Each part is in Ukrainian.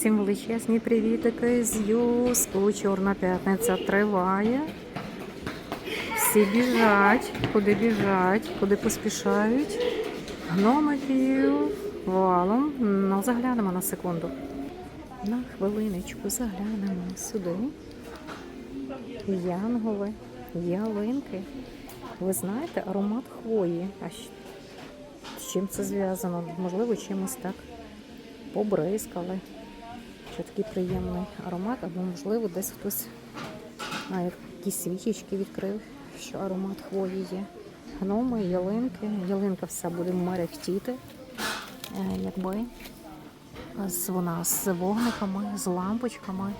Всім величезні привітики з Юску. Чорна п'ятниця триває. Всі біжать, куди біжать, куди поспішають. Гномиків валом. Ну, заглянемо на секунду. На хвилиночку заглянемо сюди. Янголи, ялинки. Ви знаєте, аромат хвої. А з чим це зв'язано? Можливо, чимось так побризкали. Такий приємний аромат, або, можливо, десь хтось а, якісь свічечки відкрив, що аромат хвої є. Гноми, ялинки. Ялинка вся буде мерехтіти, е, якби. З, вона з вогниками, з лампочками.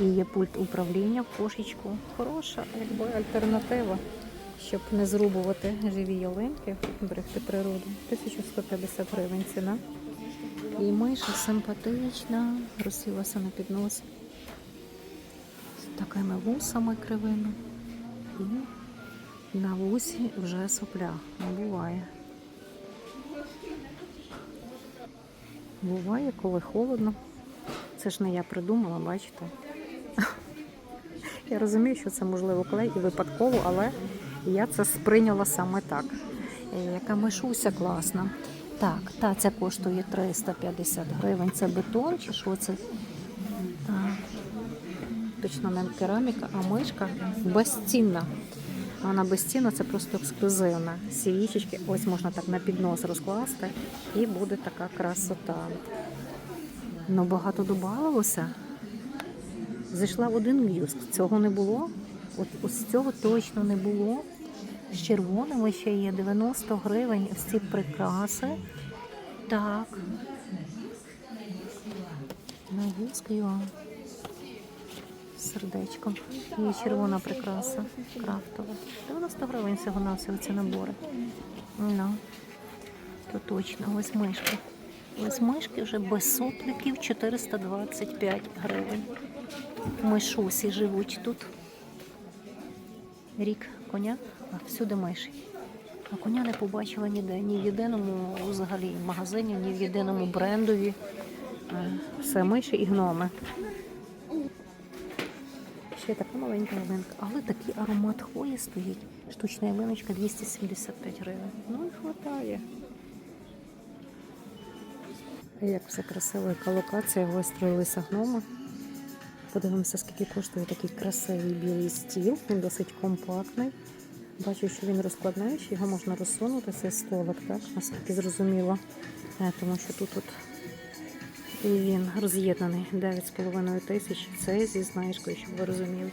І є пульт управління в кошечку. Хороша якби альтернатива, щоб не зрубувати живі ялинки, берегти природу. 1150 гривень ціна. І миша симпатична, розсілася на підносі з такими вусами кривими. І на вусі вже сопля. Не буває. Буває, коли холодно. Це ж не я придумала, бачите. Я розумію, що це можливо клей і випадково, але я це сприйняла саме так. Е, Яка мишуся класна. Так, та ця коштує 350 гривень. Це бетон чи що це? Точно не кераміка, а мишка безцінна. Вона безцінна, це просто ексклюзивна. Свічечки, ось можна так на піднос розкласти, і буде така красота. Ну, багато додавалося. Зайшла в один в'юск. Цього не було. От ось цього точно не було. З червоними ще є 90 гривень. Ось ці прикраси. Так. На в'юск його. Сердечко. Є червона прикраса. Крафтова. 90 гривень всього на всього ці набори. Ну, то точно, ось мишки. Ось мишки вже без супликів 425 гривень. Мишусі живуть тут. Рік коня, а всюди миші. А коня не побачила ніде, ні в єдиному взагалі магазині, ні в єдиному брендові. Все миші і гноми. Ще така маленька ялинка, але такий аромат хвої стоїть. Штучна ялиночка 275 гривень. Ну і хватає. Як все красиво, яка локація, вистроїлися гноми. Подивимося, скільки коштує такий красивий білий стіл. Він досить компактний. Бачу, що він розкладний, його можна розсунути, цей столик, так, наскільки зрозуміло. Е, Тому що тут от він роз'єднаний 9,5 тисяч. Це зі знижкою, щоб ви розуміли.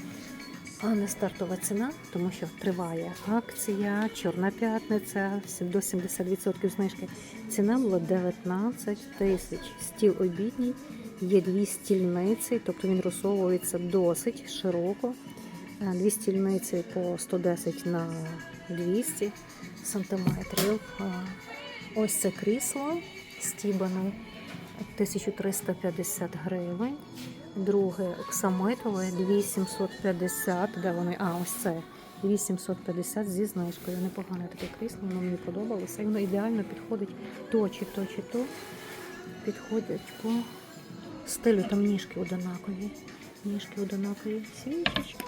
А не стартова ціна, тому що триває акція, Чорна п'ятниця, до 70% знижки. Ціна була 19 тисяч. Стіл обідній, є дві стільниці, тобто він розсовується досить широко. Е, Дві стільниці по 110 на 200 сантиметрів. Е, Ось це крісло стібане 1350 гривень. Друге оксамитове 2750. Де вони? А, ось це 2750 зі знижкою. Непогане таке крісло, воно мені подобалося. І воно ідеально підходить то чи то, чи то. Підходять по стилю, там ніжки одинакові. Ніжки одинакові, свічечки.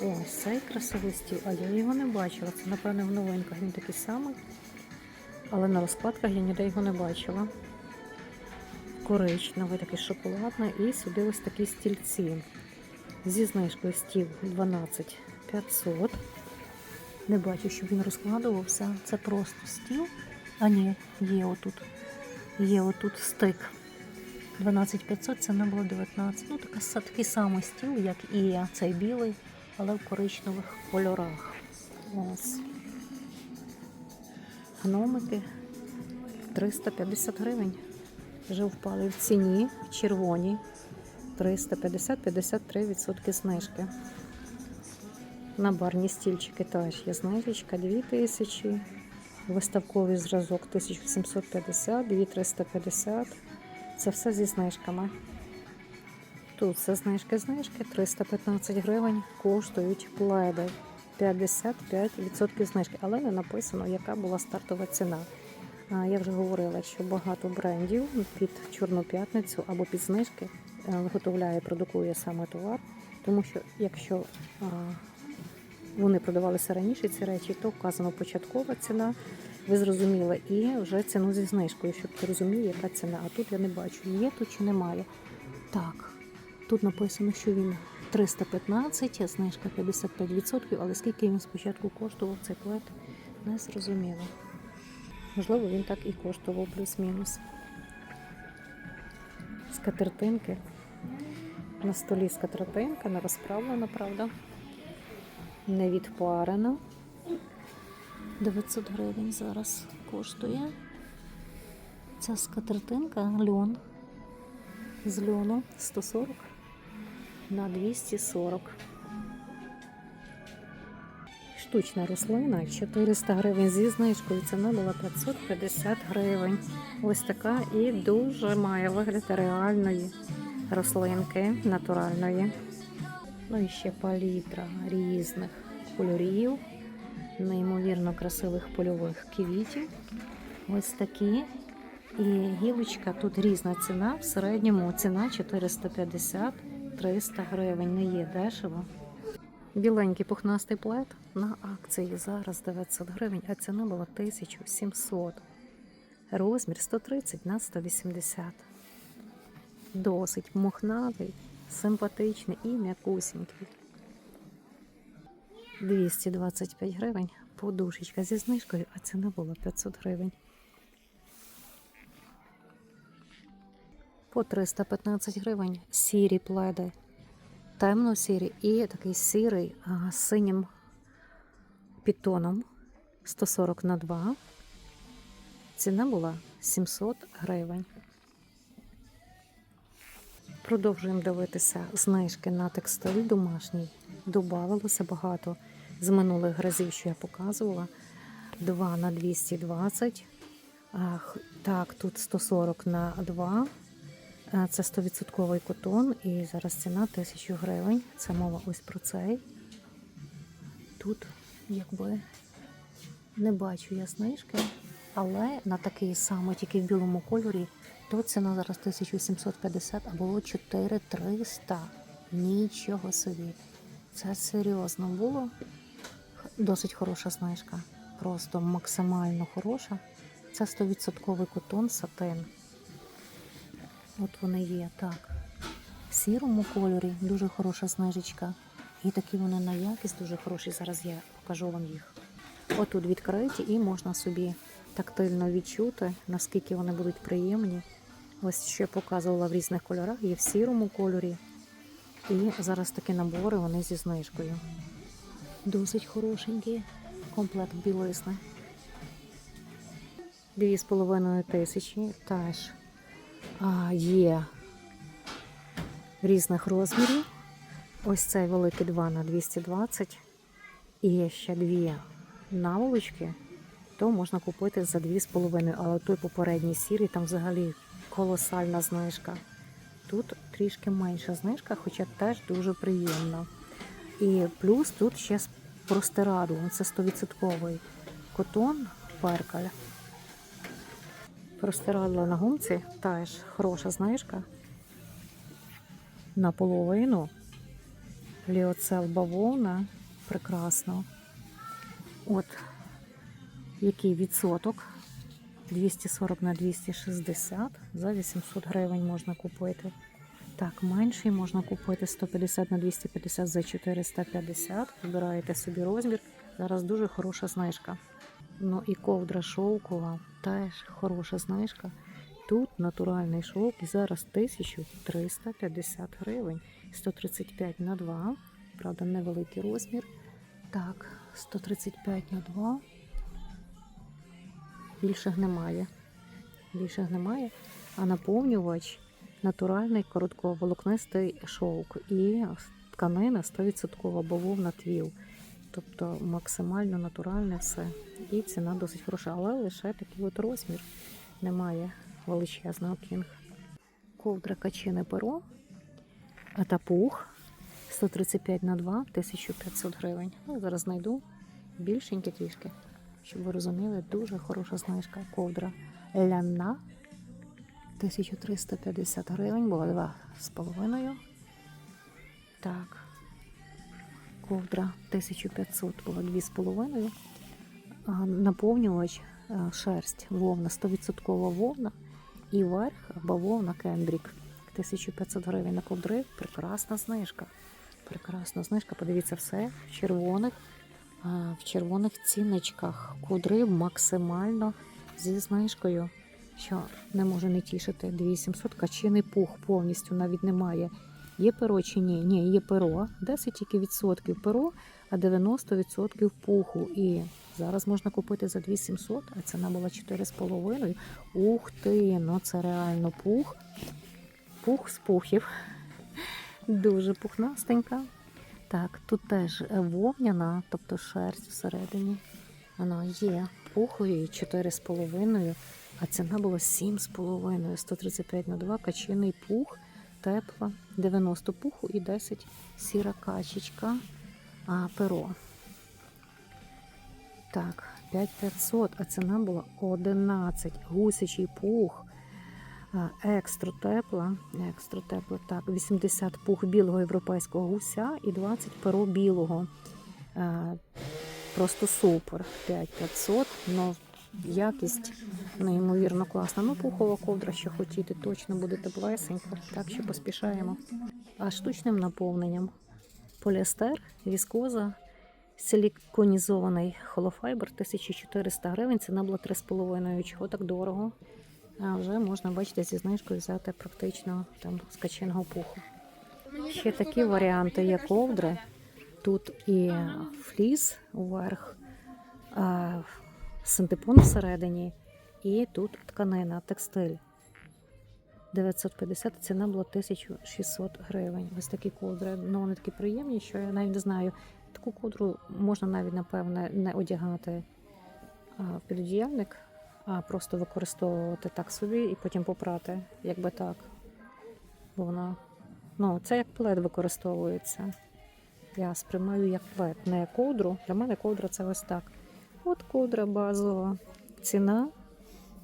Ось цей красивий стіл, а я його не бачила. Це, напевне, в новинках він такий самий. Але на розкладках я ніде його не бачила коричневий, такий шоколадний, і сюди ось такі стільці. Зі знижкою стіл 12 500. Не бачу, щоб він розкладувався. Це просто стіл. А ні, є отут. Є отут стик. 12 500, це не було 19. Ну, такий самий стіл, як і цей білий, але в коричневих кольорах. Ось. Гномики 350 гривень вже впали в ціні в червоні 350-53% знижки. На барні стільчики теж є знижечка 2000, виставковий зразок 1750, 2350. Це все зі знижками. Тут все знижки, знижки 315 гривень коштують пледи. 55% знижки, але не написано, яка була стартова ціна. Я вже говорила, що багато брендів під Чорну п'ятницю або під знижки е, виготовляє, продукує саме товар. Тому що якщо вони продавалися раніше, ці речі, то вказано початкова ціна, ви зрозуміли, і вже ціну зі знижкою, щоб ти розумів, яка ціна. А тут я не бачу, є тут чи немає. Так, тут написано, що він 315, а знижка 55%, але скільки він спочатку коштував цей плед, не зрозуміло. Можливо, він так і коштував плюс-мінус. Скатертинки. На столі скатертинка, не розправлена, правда. Не відпарена. 900 гривень зараз коштує. Ця скатертинка льон. З льону 140 на 240. Штучна рослина 400 гривень зі знижкою. Ціна була 550 гривень. Ось така і дуже має вигляд реальної рослинки, натуральної. Ну і ще палітра різних кольорів, неймовірно красивих польових квітів. Ось такі. І гілочка тут різна ціна. В середньому ціна 450-300 гривень. Не є дешево. Біленький пухнастий плед на акції зараз 900 гривень, а ціна була 1700. Розмір 130 на 180. Досить мохнатий, симпатичний і м'якусінький. 225 гривень. Подушечка зі знижкою, а ціна була 500 гривень. По 315 гривень сірі пледи темно-сірий і такий сірий а, синім підтоном 140 на 2. Ціна була 700 гривень. Продовжуємо дивитися знижки на текстиль домашній. Добавилося багато з минулих разів, що я показувала. 2 на 220. Ах, Так, тут 140 на 2. Е, Це 100% котон і зараз ціна 1000 гривень. Це мова ось про цей. Тут якби не бачу я знижки, але на такий самий, тільки в білому кольорі, то ціна зараз 1750, а було 4300. Нічого собі. Це серйозно було. Досить хороша знижка. Просто максимально хороша. Це 100% котон сатин. От вони є, так. В сірому кольорі дуже хороша знижечка. І такі вони на якість дуже хороші. Зараз я покажу вам їх. Отут відкриті і можна собі тактильно відчути, наскільки вони будуть приємні. Ось я показувала в різних кольорах, є в сірому кольорі. І зараз такі набори вони зі знижкою. Досить хорошенькі. Комплект білизни. Дві з половиною тисячі теж а, є різних розмірів. Ось цей великий 2 на 220. І є ще дві наволочки, то можна купити за 2,5. Але той попередній сірий, там взагалі колосальна знижка. Тут трішки менша знижка, хоча теж дуже приємно. І плюс тут ще з простираду. Це 100% котон перкаль. Простирадла на гумці теж хороша знижка. Наполовину. Ліоцел бавовна. Прекрасно. От який відсоток? 240 на 260 за 800 гривень можна купити. Так, менший можна купити 150 на 250 за 450. Вибираєте собі розмір. Зараз дуже хороша знижка. Ну і ковдра шовкова теж хороша знижка. Тут натуральний шовк і зараз 1350 гривень. 135 на 2. Правда, невеликий розмір. Так, 135 на 2. Більших немає. Більших немає. А наповнювач натуральний коротковолокнистий шовк і тканина 100% бавовна твіл. Тобто максимально натуральне все. І ціна досить хороша, але лише такий от розмір. Немає величезного кінг. Ковдра качине перо, та пух 135 на 2, 1500 гривень. Ну, зараз знайду більшенькі трішки, щоб ви розуміли, дуже хороша знижка. Ковдра ляна 1350 гривень, було два з половиною. Так. Ковдра 1500 було дві з половиною. Наповнювач шерсть, вовна, 100% вовна. І верх бавовна Кендрік. 1500 гривень на ковдри. Прекрасна знижка. Прекрасна знижка. Подивіться все в червоних, в червоних ціночках. Ковдри максимально зі знижкою, що не може не тішити. 2700 качиний пух повністю навіть немає. Є перо чи ні? Ні, є перо. 10 тільки відсотків перо, а 90% пуху. І зараз можна купити за 2700, а ціна була 4,5. Ух ти, ну це реально пух. Пух з пухів. Дуже пухнастенька. Так, тут теж вовняна, тобто шерсть всередині. Вона є пухові 4,5, а ціна була 7,5. 135 на 2, качиний пух, тепла, 90 пуху і 10 сіра качечка, а перо. Так, 5500, а ціна була 11. Гусячий пух. Екстра тепла, екстра тепла, так, 80 пух білого європейського гуся і 20 перо білого. Просто супер. 5500, но якість неймовірно класна. Ну, пухова ковдра, що хотіти, точно буде теплесенько, так що поспішаємо. А штучним наповненням поліестер, віскоза, силіконізований холофайбер 1400 гривень, ціна була 3,5. Чого так дорого? А вже можна, бачите, зі знижкою взяти практично там скаченого пуху. Ще такі варіанти є ковдри. Тут і фліс уверх, синтепон всередині, і тут тканина, текстиль. 950, ціна була 1600 гривень. Ось такі ковдри. Ну, вони такі приємні, що я навіть не знаю. Таку ковдру можна навіть, напевне, не одягати в підодіяльник, а просто використовувати так собі і потім попрати, якби так. Бо вона, ну, це як плед використовується. Я сприймаю як плед, не як ковдру. Для мене ковдра це ось так. От ковдра базова. Ціна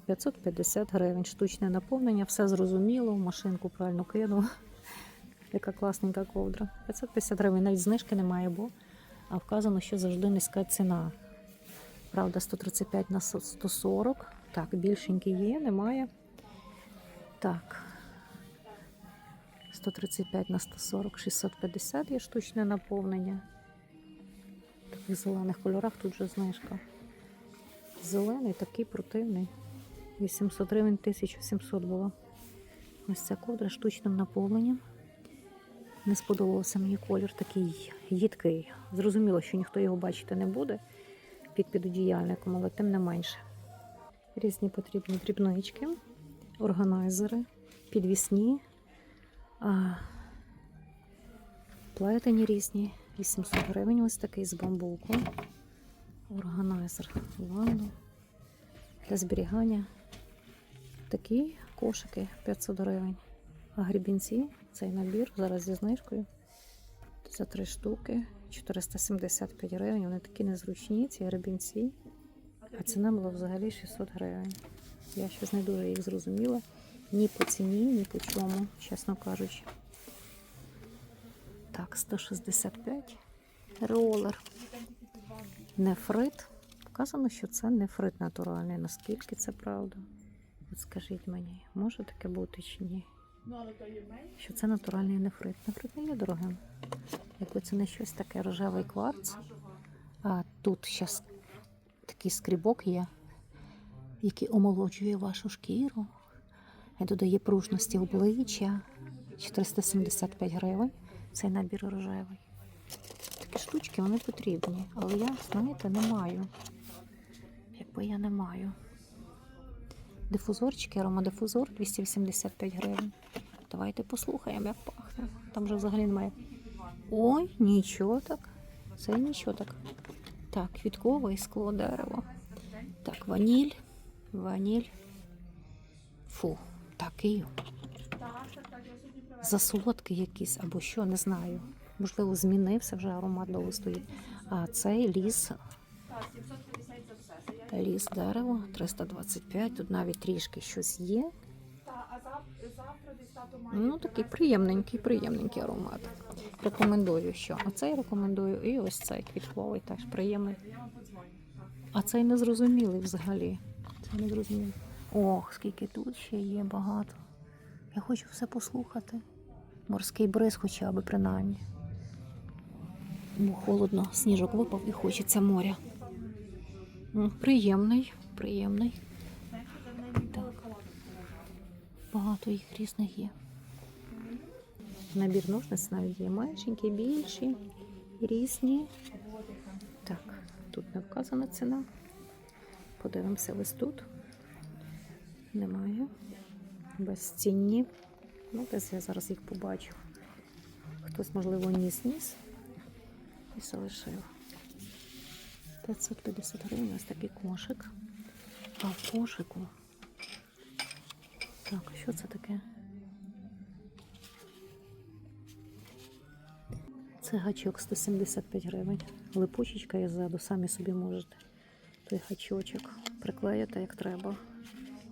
550 гривень. Штучне наповнення, все зрозуміло, машинку правильно кинув. Яка класненька ковдра. 550 гривень, навіть знижки немає, бо а вказано, що завжди низька ціна. Правда, 135 на 140. Так, більшенькі є, немає. Так. 135 на 140, 650 є штучне наповнення. В таких зелених кольорах тут же знижка. Зелений такий противний. 800 гривень 1700 було. Ось ця ковдра штучним наповненням. Не сподобався мені колір такий їдкий. Зрозуміло, що ніхто його бачити не буде під підодіяльником, але тим не менше. Різні потрібні дрібнички, органайзери, підвісні, а, плетені різні. 800 гривень ось такий з бамбуку. Органайзер ванну для зберігання. Такі кошики 500 гривень. А грібінці, цей набір зараз зі знижкою. За три штуки 475 гривень. Вони такі незручні, ці гребінці. А ціна була взагалі 600 гривень. Я щось не дуже їх зрозуміла. Ні по ціні, ні по чому, чесно кажучи. Так, 165. Ролер. Нефрит. Вказано, що це нефрит натуральний. Наскільки це правда? От скажіть мені, може таке бути чи ні? Що це натуральний нефрит. Нефрит не є дорогим. Якби це не щось таке рожевий кварц. А тут зараз такий скрібок є, який омолоджує вашу шкіру і додає пружності обличчя. 475 гривень. Цей набір рожевий. Такі штучки вони потрібні, але я, знаєте, не маю. Якби я не маю. Дифузорчики, аромадифузор 285 гривень. Давайте послухаємо, як пахне. Там вже взагалі немає. Ой, нічого так. Це нічого так. Так, квіткове і скло дерево. Так, ваніль. Ваніль. Фу, такий. Засолодкий якийсь або що, не знаю. Можливо, змінився вже аромат довго стоїть. А цей ліс. Ліс дерево 325. Тут навіть трішки щось є. Ну, такий приємненький, приємненький аромат. Рекомендую, що. А цей рекомендую, і ось цей квітковий теж приємний. А цей незрозумілий взагалі. Це незрозумілий. Ох, скільки тут ще є багато. Я хочу все послухати. Морський бриз хоча б принаймні. Бо холодно, сніжок випав і хочеться моря. Приємний, приємний. Ніколи Так. Багато їх різних є. Набір ножниць навіть є меншенькі, більші, різні. Так, тут не вказана ціна. Подивимося ось тут. Немає. Безцінні. Ну, десь я зараз їх побачу. Хтось, можливо, ніс-ніс і залишив. 550 гривень ось такий кошик. А в кошику так, що це таке? Це гачок 175 гривень. Липучечка і ззаду, самі собі можете той гачочок приклеїти як треба.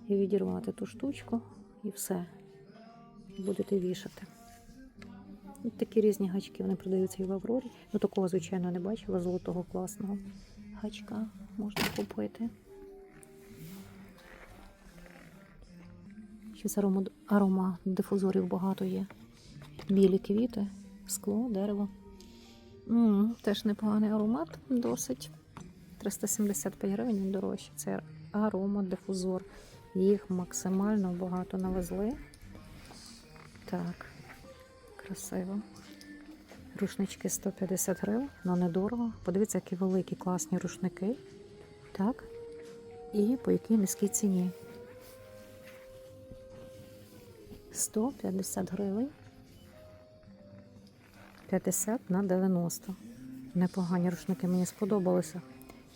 І відірвати ту штучку і все. Будете вішати. Такі різні гачки, вони продаються і в Аврорі. Ну такого, звичайно, не бачила, золотого класного гачка можна купити. Щось арома, арома дифузорів багато є. Білі квіти, скло, дерево. м теж непоганий аромат, досить. 375 гривень дорожче. Це аромадифузор. Їх максимально багато навезли. Так, красиво. Рушнички 150 гривень, але недорого. Подивіться, які великі класні рушники. Так. І по якій низькій ціні. 150 гривень. 50 на 90. Непогані рушники мені сподобалися.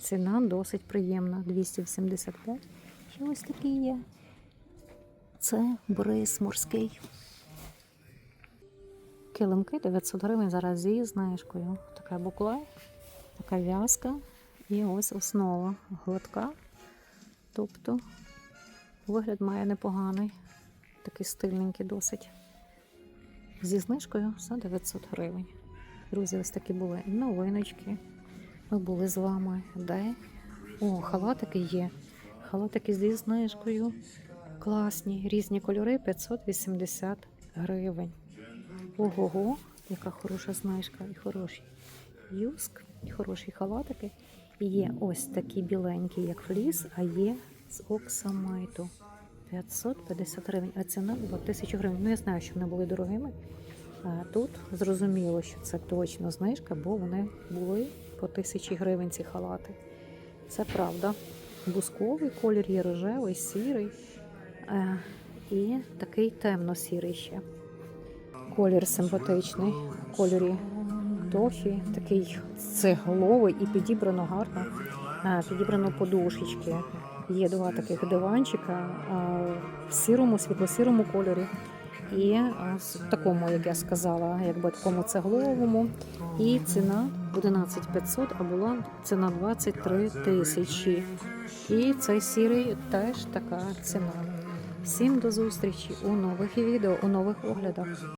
Ціна досить приємна. 285. І ось такі є. Це бриз морський. Килимки 900 гривень зараз зі знижкою. Така букла, така в'язка і ось основа гладка. Тобто вигляд має непоганий такий стильненький досить. Зі знижкою за 900 гривень. Друзі, ось такі були новиночки. Ми були з вами. Де? О, халатики є. Халатики зі знижкою. Класні, різні кольори 580 гривень. Ого-го, яка хороша знижка і хороший юск, і хороші халатики. І є ось такі біленькі, як фліс, а є з оксамайту. 550 гривень, а ціна була 1000 гривень. Ну, я знаю, що вони були дорогими. А тут зрозуміло, що це точно знижка, бо вони були по 1000 гривень ці халати. Це правда. Бусковий колір є рожевий, сірий е, і такий темно-сірий ще. Колір симпатичний, в кольорі тофі, такий цегловий і підібрано гарно. Підібрано подушечки. Є два таких диванчика в сірому, світло-сірому кольорі. І в такому, як я сказала, якби такому цегловому. І ціна 11 500, а була ціна 23 тисячі. І цей сірий теж така ціна. Всім до зустрічі у нових відео, у нових оглядах.